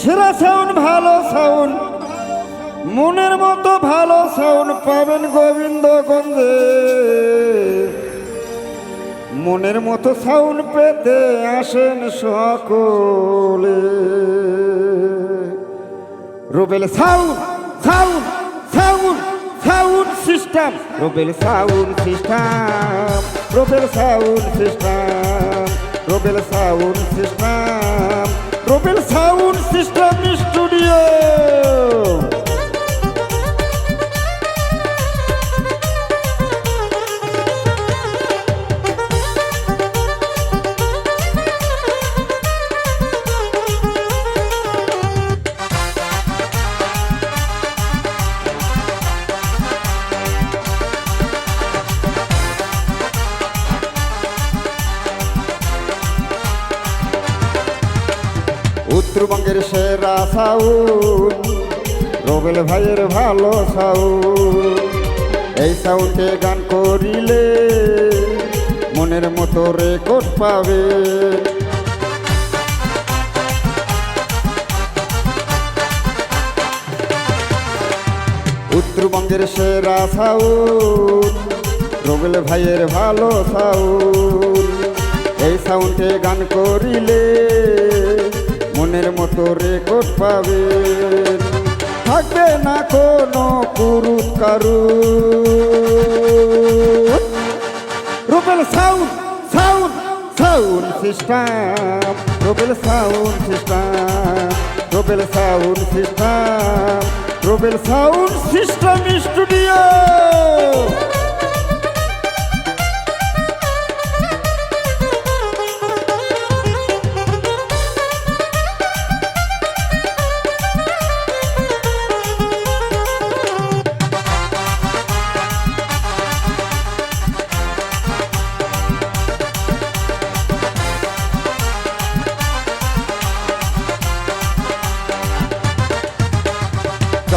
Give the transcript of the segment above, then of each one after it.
সেরা সাউন্ড ভালো সাউন্ড মনের মতো ভালো সাউন্ড পাবেন গোবিন্দ গোবিন্দগঞ্জে। মনের মতো সাউন্ড পেতে আসেন সকলে। Rubel sound sound sound sound system Rubel sound system Rubel sound system Rubel sound system উত্তরবঙ্গের সেরা সাউন্ড রবেল ভাইয়ের ভালো সাউন্ড এই সাউন্ডে গান করিলে মনের মতো রেকর্ড পাবে। উত্তরবঙ্গের সেরা সাউন্ড রবেল ভাইয়ের ভালো সাউন্ড এই সাউন্ডে গান করিলে মনের মতো রেকর্ড পাবেন থাকবে না কোনো পুরুষ কারু Rubel sound sound sound system Rubel sound system Rubel sound system Rubel sound system studio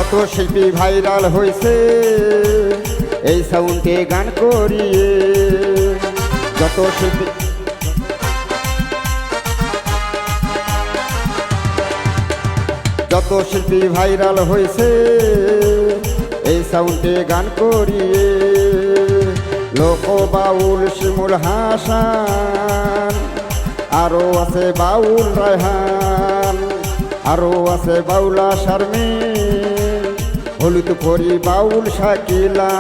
যত শিল্পী ভাইরাল হয়েছে। এই সাউন্ডে গান করিয়ে যত শিল্পী যত শিল্পী ভাইরাল হয়েছে, এই সাউন্ডে গান করিয়ে লোক বাউল শিমুল হাসান আরও আছে বাউল রায়হান আরও আছে বাউলা শারমিন। হলুদ পরি বাউল শাকিলা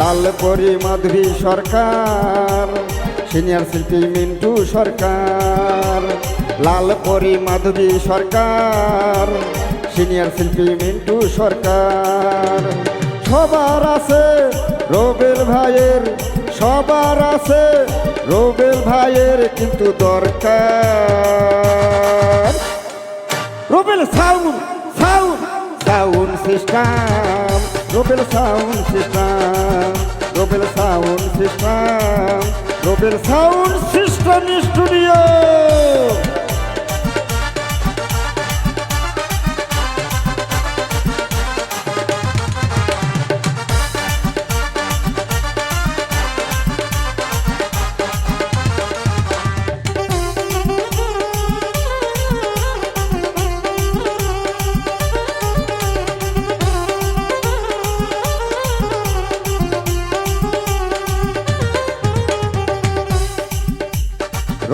লাল পরি মাধুরী সরকার, সিনিয়র শিল্পী মিন্টু সরকার, লাল পরি মাধুরী সরকার, সিনিয়র শিল্পী মিন্টু সরকার। সবার আছে রবেল ভাইয়ের, সবার আছে রবেল ভাইয়ের কিন্তু দরকার। Rubel sound. Sound system Rubel sound system Rubel sound system Rubel sound system studio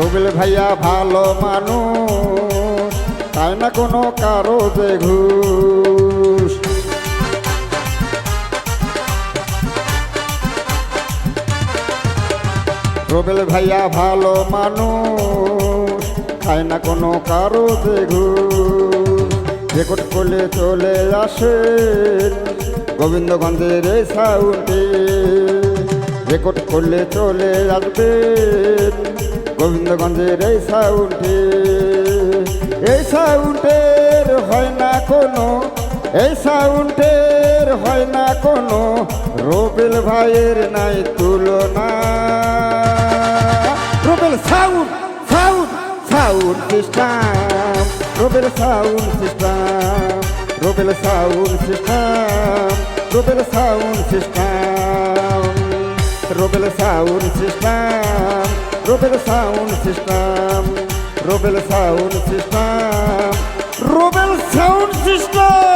Rubel ভাইয়া ভালো মানুষ, তাই না কোনো কারও যে ঘুষ? রবিল ভাইয়া ভালো মানুষ, তাই না কোনো কারও যে ঘুষ? রেকর্ড করলে চলে আসেন গোবিন্দগঞ্জের এই সাউন্ডে। রেকর্ড করলে চলে আসবেন গোবিন্দগঞ্জের এই সাউন্ডে, এই সাউন্ডের হয় না কোনো, এই সাউন্ডের হয় না কোনো, রবিল ভাইয়ের নাই তুলনা। Rubel sound sound sound system, Rubel sound system, Rubel sound system, Rubel sound system, Rubel sound system. Rubel sound system Rubel sound system sound system.